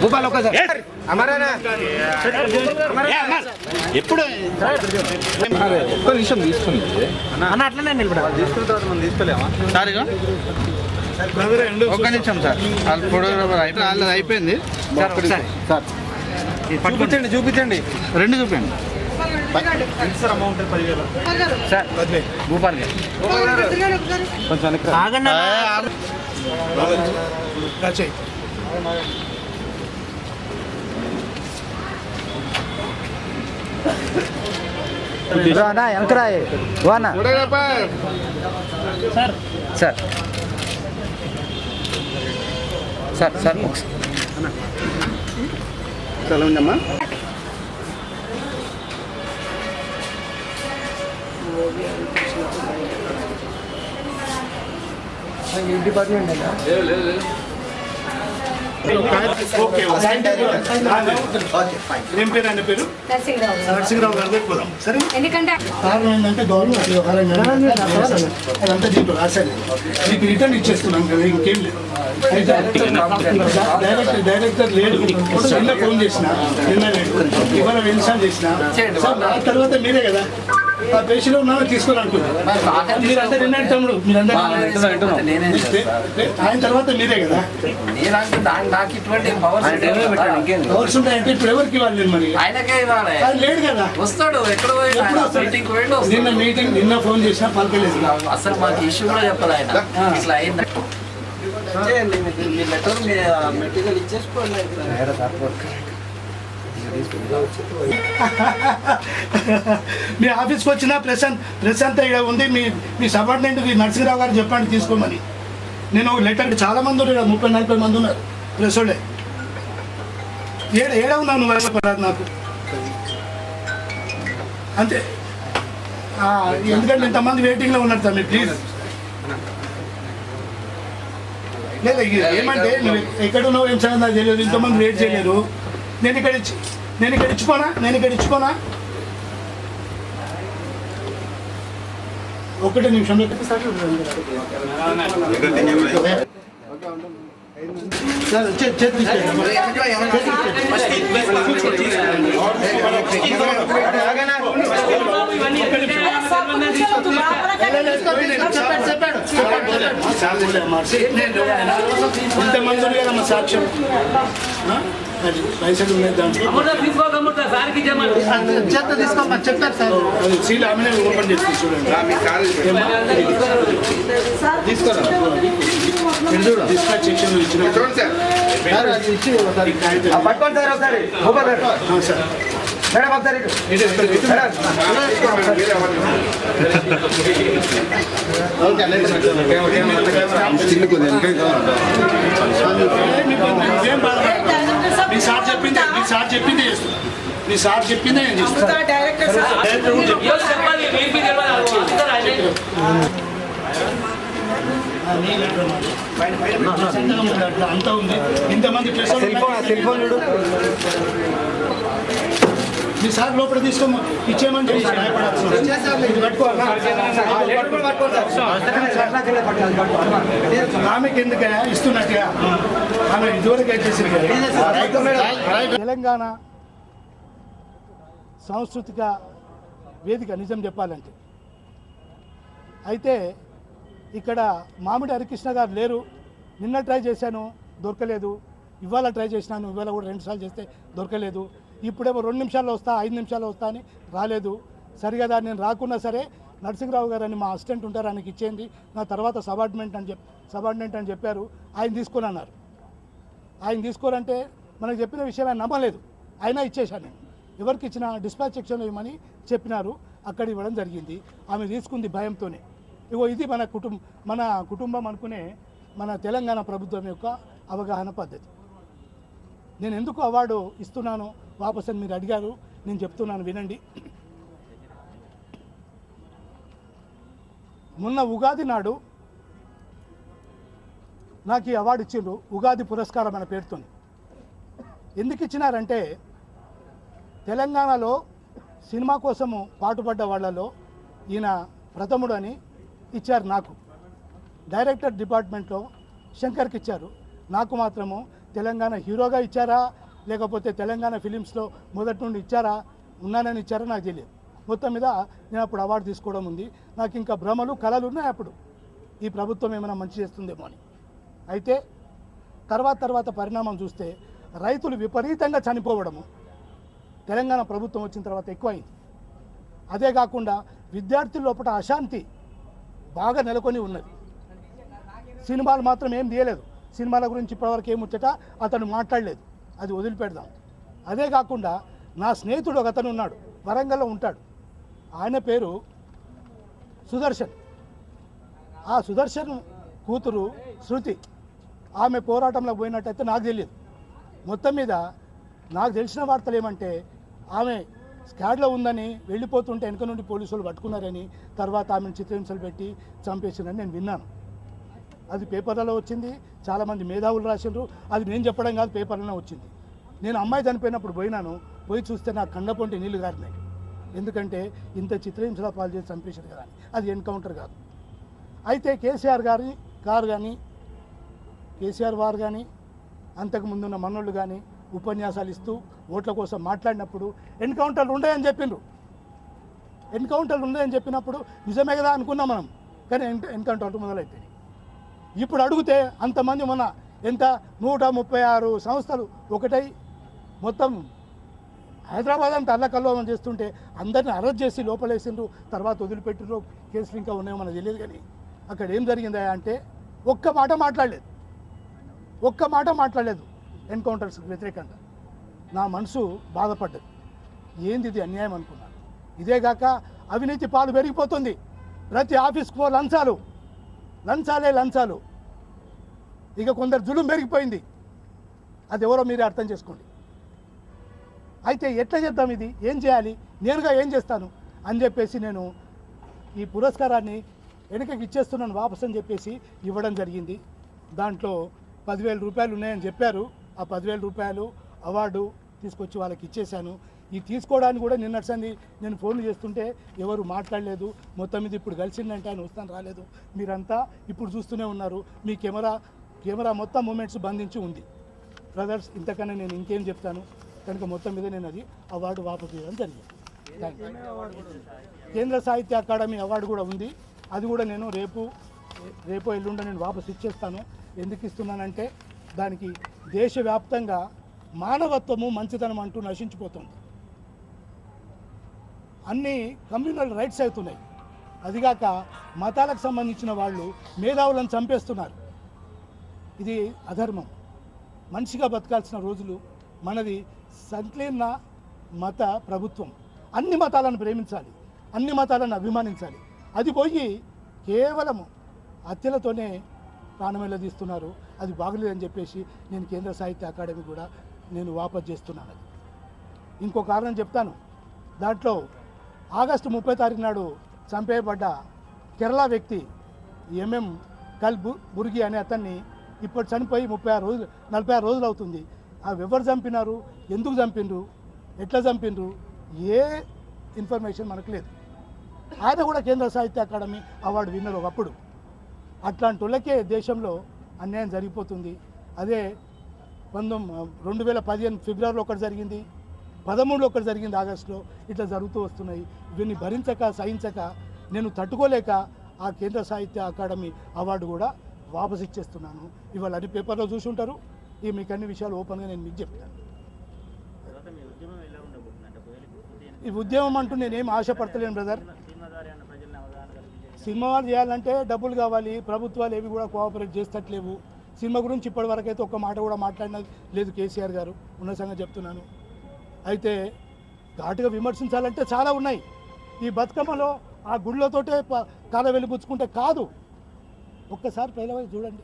భూపాల్ ఒక్కసారి. అమరానా? ఎప్పుడు? ఒక్క నిమిషం తీసుకుంది అన్న అట్లనే నిలబడాలి తీసుకున్న తర్వాత మనం తీసుకోలేమా? సార్. ఒక్క నిమిషం సార్. వాళ్ళ ఫోటోగ్రాఫర్ అయిపోయింది. వాళ్ళది అయిపోయింది. సార్ చూపించండి చూపించండి. రెండు చూపించండి సార్ భూపాల్ గారు కొంచెం వెనక్కి రా. ఆగండి అన్న. రానా వెనకరా వానా photographer sir sir sir sir ఒకసారి చాలా ఉందమ్మా ఏం పేరు ఆయన పేరు? నరసింహరావు గారి. పోదాం సరే. ఎందుకంటే కారణం ఏంటంటే గవర్నమెంట్ వ్యవహారం కదా. అదంతా దీంట్లో రాశాను మీకు రిటర్న్ ఇచ్చేస్తున్నాను కదా ఇంకేం లేదు. డైరెక్టర్ డైరెక్టర్ లేడు. నిన్న ఫోన్ చేసిన నిన్న లేడు. ఇవాళ ఎన్నిసార్లు చేసిన. సార్ తర్వాత మీరే కదా. ఆ పేషీలో ఉన్నామో తీసుకొని అనుకుంటున్నాను మీరందరూ విన్నాడు తమ్ముడు మీరందరూ ఆయన తర్వాత మీరే కదా? నాకు ఇటువంటి పవర్స్ పవర్స్ ఉంటాయంటే ఇప్పుడు ఎవరికి ఇవ్వాలి నేను మరి? ఆయనకే ఇవ్వాలి. ఆయన లేడు కదా. వస్తాడు ఎక్కడ? మీటింగ్ పోయిండు నిన్న. మీటింగ్ నిన్న ఫోన్ చేసినా పలకలేదు. అసలు మాకు ఇష్యూ కూడా చెప్పదు ఆయన. ఇట్లా అయింది? మీ లెటర్ మీ మెటీరియల్ ఇచ్చేసుకోండి. మీ ఆఫీస్కి వచ్చిన ప్రశాంత్ ప్రశాంత్ అంతా ఇక్కడ ఉంది. మీ మీ సబార్డినేట్కి నరసింహరావు గారు చెప్పండి తీసుకోమని. నేను లెటర్ చాలా మంది ఉన్నారు ముప్పై నలభై మంది ఉన్నారు. ప్రెస్ వాళ్ళే ఏడ ఏడ ఉన్నావు నువ్వు ఎవరు నాకు? అంతే. ఎందుకంటే ఇంతమంది వెయిటింగ్లో ఉన్నారు తమ్మి ప్లీజ్ లేదు ఏమంటే నువ్వు ఎక్కడ ఉన్నావు ఏం సంగతి నాకు తెలియదు ఇంతమంది వెయిట్ చేయలేరు నేను ఇక్కడ ఇచ్చి నేను ఇక్కడ ఇచ్చుకోనా? నేను ఇక్కడ ఇచ్చుకోనా? ఒకటే నిమిషం. సార్ చేతి తీసుకోండి. చెప్పాడు చెప్పాడు ఇంతమంది ఉన్నారు కదా మా సాక్ష్యం పైసలు ఉన్నాయి దాంట్లో చెత్త తీసుకోమా చెప్తారు సార్ అది సీల్ ఆమెనే ఓపెన్ చేసి చూడండి తీసుకోరా డిస్పాచ్ సెక్షన్ ఇచ్చిన ఒకసారి. సార్. మేడం ఒకసారి మీ సార్ చెప్పిందే మీ సార్ చెప్పిందే మీ సార్ చెప్పిందే నేను డైరెక్టర్ ఉంది అట్లా అంతా ఉంది. ఇంతమంది సెల్ ఫోన్ సెల్ ఫోన్ చూడు. మీ సార్ లోపల తీసుకోమో. ఇచ్చేయమని చెప్పి? ఆమెకి ఎందుకయ్యా? ఇస్తున్నట్టుగా ఆమె ఇదివరకు కదా. తెలంగాణ సాంస్కృతిక వేదిక నిజం చెప్పాలంటే. అయితే ఇక్కడ మామిడి హరికృష్ణ గారు లేరు. నిన్న ట్రై చేశాను దొరకలేదు. ఇవాళ ట్రై చేసినాను ఇవాళ కూడా రెండుసార్లు చేస్తే దొరకలేదు. ఇప్పుడేమో రెండు నిమిషాల్లో వస్తా ఐదు నిమిషాల్లో వస్తా అని రాలేదు. సరిగా నేను రాకున్నా సరే నరసింహరావు గారు అని మా అసిస్టెంట్ ఉంటారు ఆయనకి ఇచ్చేయండి. నా తర్వాత సబార్డినెంట్ అని చెప్ సబార్డినెంట్ అని చెప్పారు. ఆయన తీసుకొని అన్నారు ఆయన తీసుకోరంటే మనకు చెప్పిన విషయం ఆయన నమ్మలేదు. అయినా ఇచ్చేశాను నేను. ఎవరికి ఇచ్చిన డిస్పాచ్ సెక్షన్లో ఇవ్వమని చెప్పినారు. అక్కడ ఇవ్వడం జరిగింది. ఆమె తీసుకుంది భయంతోనే. ఇగో ఇది మన కుటుంబం మన కుటుంబం అనుకునే మన తెలంగాణ ప్రభుత్వం యొక్క అవగాహన పద్ధతి. నేను ఎందుకు అవార్డు ఇస్తున్నాను? వాపస్ అని మీరు అడిగారు నేను చెప్తున్నాను వినండి. మొన్న ఉగాది నాడు నాకు ఈ అవార్డు ఇచ్చిండ్రు ఉగాది పురస్కారం అనే పేరుతో. ఎందుకు ఇచ్చినారంటే తెలంగాణలో సినిమా కోసము పాటుపడ్డ వాళ్ళలో ఈయన ప్రథముడు అని ఇచ్చారు నాకు. డైరెక్టర్ డిపార్ట్మెంట్లో శంకర్కి ఇచ్చారు. నాకు మాత్రము తెలంగాణ హీరోగా ఇచ్చారా లేకపోతే తెలంగాణ ఫిలిమ్స్లో మొదటి నుండి ఇచ్చారా? ఉన్నానని ఇచ్చారా? నాకు తెలియదు. మొత్తం మీద నేను అప్పుడు అవార్డు తీసుకోవడం ఉంది. నాకు ఇంకా భ్రమలు కళలు ఉన్నాయి అప్పుడు. ఈ ప్రభుత్వం ఏమైనా మంచి చేస్తుందేమో అని. అయితే తర్వాత తర్వాత పరిణామం చూస్తే రైతులు విపరీతంగా చనిపోవడము తెలంగాణ ప్రభుత్వం వచ్చిన తర్వాత ఎక్కువైంది. అదే కాకుండా విద్యార్థుల లోపల అశాంతి బాగా నెలకొని ఉన్నది. సినిమాలు మాత్రం ఏం తీయలేదు. సినిమాల గురించి ఇప్పటివరకు ఏముచ్చట అతను మాట్లాడలేదు. అది వదిలిపెడదాం. అదే కాకుండా నా స్నేహితుడు ఒక అతను ఉన్నాడు వరంగల్లో ఉంటాడు. ఆయన పేరు సుదర్శన్. ఆ సుదర్శన్ కూతురు శృతి. ఆమె పోరాటంలో పోయినట్టయితే నాకు తెలియదు. మొత్తం మీద నాకు తెలిసిన వార్తలు ఏమంటే ఆమె స్కాడ్లో ఉందని వెళ్ళిపోతుంటే వెనుక నుండి పోలీసులు పట్టుకున్నారని తర్వాత ఆమెను చిత్రహింసలు పెట్టి చంపేసినని నేను విన్నాను. అది పేపర్లలో వచ్చింది. చాలామంది మేధావులు రాసిండ్రు. అది నేను చెప్పడం కాదు పేపర్లోనే వచ్చింది. నేను అమ్మాయి చనిపోయినప్పుడు పోయినాను. పోయి చూస్తే నా కండపొంటి నీళ్ళు గారినాయి. ఎందుకంటే ఇంత చిత్రహింసల పాలు చేసి చంపేశారు కదా అది ఎన్కౌంటర్ కాదు. అయితే కేసీఆర్ గారి గారు కానీ కేసీఆర్ వారు కానీ అంతకు ముందున్న మనోళ్ళు కానీ ఉపన్యాసాలు ఇస్తూ ఓట్ల కోసం మాట్లాడినప్పుడు ఎన్కౌంటర్లు ఉన్నాయని చెప్పిండ్రు. ఎన్కౌంటర్లు ఉన్నాయని చెప్పినప్పుడు నిజమే కదా అనుకున్నాం మనం. కానీ ఎన్ ఎన్కౌంటర్లు మొదలైపోయింది ఇప్పుడు అడిగితే అంతమంది మన ఎంత? నూట ముప్పై ఆరు సంస్థలు ఒకటై మొత్తం హైదరాబాద్ అంతా అల్లకల్లోలం చేస్తుంటే అందరిని అరెస్ట్ చేసి లోపలేసిండ్రు తర్వాత వదిలిపెట్టిండ్రు కేసులు ఇంకా ఉన్నాయో మనకు తెలియదు కానీ అక్కడ ఏం జరిగిందా అంటే ఒక్క మాట మాట్లాడలేదు. ఒక్క మాట మాట్లాడలేదు ఎన్కౌంటర్స్ వ్యతిరేకంగా. నా మనసు బాధపడ్డది. ఏంది ఇది అన్యాయం అనుకున్నాను ఇదేగాక అవినీతి పాలు పెరిగిపోతుంది. ప్రతి ఆఫీస్కి పో లంచాలు. లంచాలే లంచాలు. ఇక కొందరు జులుం పెరిగిపోయింది అది ఎవరో మీరే అర్థం చేసుకోండి. అయితే ఎట్లా చేద్దాం ఇది? ఏం చేయాలి? నేనుగా ఏం చేస్తాను? అని చెప్పేసి నేను ఈ పురస్కారాన్ని వెనుకకి ఇచ్చేస్తున్నాను వాపస్ అని చెప్పేసి ఇవ్వడం జరిగింది. దాంట్లో పదివేల రూపాయలు ఉన్నాయని చెప్పారు. ఆ పదివేల రూపాయలు అవార్డు తీసుకొచ్చి వాళ్ళకి ఇచ్చేశాను. ఈ తీసుకోవడానికి కూడా నిన్నటి నేను ఫోన్ చేస్తుంటే ఎవరు మాట్లాడలేదు. మొత్తం మీద ఇప్పుడు కలిసిందంటే ఆయన వస్తాను రాలేదు. మీరంతా ఇప్పుడు చూస్తూనే ఉన్నారు. మీ కెమెరా కెమెరా మొత్తం మూమెంట్స్ బంధించి ఉంది. బ్రదర్స్ ఇంతకన్నా నేను ఇంకేం చెప్తాను? కనుక మొత్తం మీద నేను అది అవార్డు వాపసు చేయడం జరిగింది. కేంద్ర సాహిత్య అకాడమీ అవార్డు కూడా ఉంది. అది కూడా నేను రేపు రేపు ఎల్లుండ నేను వాపసు ఇచ్చేస్తాను. ఎందుకు ఇస్తున్నానంటే దానికి దేశవ్యాప్తంగా మానవత్వము మంచితనం అంటూ నశించిపోతుంది. అన్ని కమ్యూనల్ రైట్స్ అవుతున్నాయి. అదిగాక మతాలకు సంబంధించిన వాళ్ళు మేధావులను చంపేస్తున్నారు. ఇది అధర్మం. మనిషిగా బతకాల్సిన రోజులు మనది సంకీర్ణ మత ప్రభుత్వం. అన్ని మతాలను ప్రేమించాలి అన్ని మతాలను అభిమానించాలి. అది పోయి కేవలం హత్యలతోనే ప్రాణమెల్లదీస్తున్నారు అది బాగలేదని చెప్పేసి నేను కేంద్ర సాహిత్య అకాడమీ కూడా నేను వాపస్ చేస్తున్నాను అది. ఇంకో కారణం చెప్తాను. దాంట్లో ఆగస్టు ముప్పై తారీఖు నాడు చంపేయబడ్డ కేరళ వ్యక్తి ఎంఎం కల్ బు బుర్గి అనే అతన్ని ఇప్పుడు చనిపోయి ముప్పై ఆరు రోజులు నలభై ఆరు రోజులు అవుతుంది. ఆ ఎవరు చంపినారు? ఎందుకు చంపిండ్రు? ఎట్లా చంపిండ్రు? ఏ ఇన్ఫర్మేషన్ మనకు లేదు. ఆయన కూడా కేంద్ర సాహిత్య అకాడమీ అవార్డు విన్నర్ ఒకప్పుడు. అట్లాంటి వాళ్ళకే దేశంలో అన్యాయం జరిగిపోతుంది. అదే పంతొమ్మిది రెండు వేల పదిహేను ఫిబ్రవరిలో ఒకటి జరిగింది. పదమూడులో ఒకటి జరిగింది ఆగస్టులో. ఇట్లా జరుగుతూ వస్తున్నాయి. ఇవన్నీ భరించక సహించక నేను తట్టుకోలేక ఆ కేంద్ర సాహిత్య అకాడమీ అవార్డు కూడా వాపస్ ఇచ్చేస్తున్నాను. ఇవాళ అన్ని పేపర్లో చూసి ఉంటారు ఈ మీకు అన్ని విషయాలు ఓపెన్గా నేను మీకు చెప్తాను. ఈ ఉద్యమం అంటూ నేనేం ఆశపడతలేను బ్రదర్ సినిమా ద్వారా ఏమన్నా ప్రజల్ని అవగాహన కల్పించే సినిమా వాళ్ళు చేయాలంటే డబ్బులు కావాలి ప్రభుత్వాలు ఏవి కూడా కోఆపరేట్ చేస్తట్లేవు. సినిమా గురించి ఇప్పటి వరకు అయితే ఒక్క మాట కూడా మాట్లాడినది లేదు కేసీఆర్ గారు. ఉన్న సంగతి చెప్తున్నాను. అయితే ఘాటుగా విమర్శించాలంటే చాలా ఉన్నాయి. ఈ బతుకమ్మలో ఆ గుళ్ళతోటే కాల వెలిపుచ్చుకుంటే కాదు. ఒక్కసారి పైలవై చూడండి.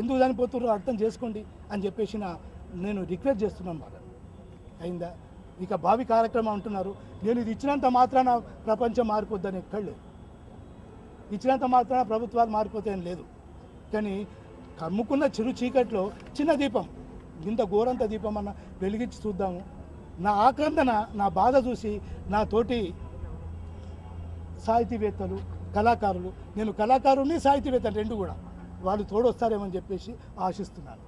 ఎందుకు చనిపోతున్నారో అర్థం చేసుకోండి అని చెప్పేసి నేను రిక్వెస్ట్ చేస్తున్నాను వాళ్ళని అయిందా? ఇక భావి కార్యక్రమం అంటున్నారు. నేను ఇది ఇచ్చినంత మాత్రాన ప్రపంచం మారిపోద్దని ఎక్కడ లేదు. ఇచ్చినంత మాత్రాన ప్రభుత్వాలు మారిపోతాయని లేదు. కానీ కమ్ముకున్న చిరు చీకట్లో చిన్న దీపం. ఇంత ఘోరంత దీపం అన్న వెలిగించి చూద్దాము. నా ఆక్రందన నా బాధ చూసి నా తోటి సాహితీవేత్తలు కళాకారులు. నేను కళాకారుని సాహితీవేత్త రెండు కూడా. వాళ్ళు తోడొస్తారేమని చెప్పేసి ఆశిస్తున్నాను.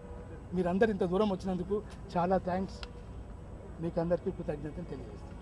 మీరందరు ఇంత దూరం వచ్చినందుకు చాలా థ్యాంక్స్ మీకు అందరికీ కృతజ్ఞతలు తెలియజేస్తాను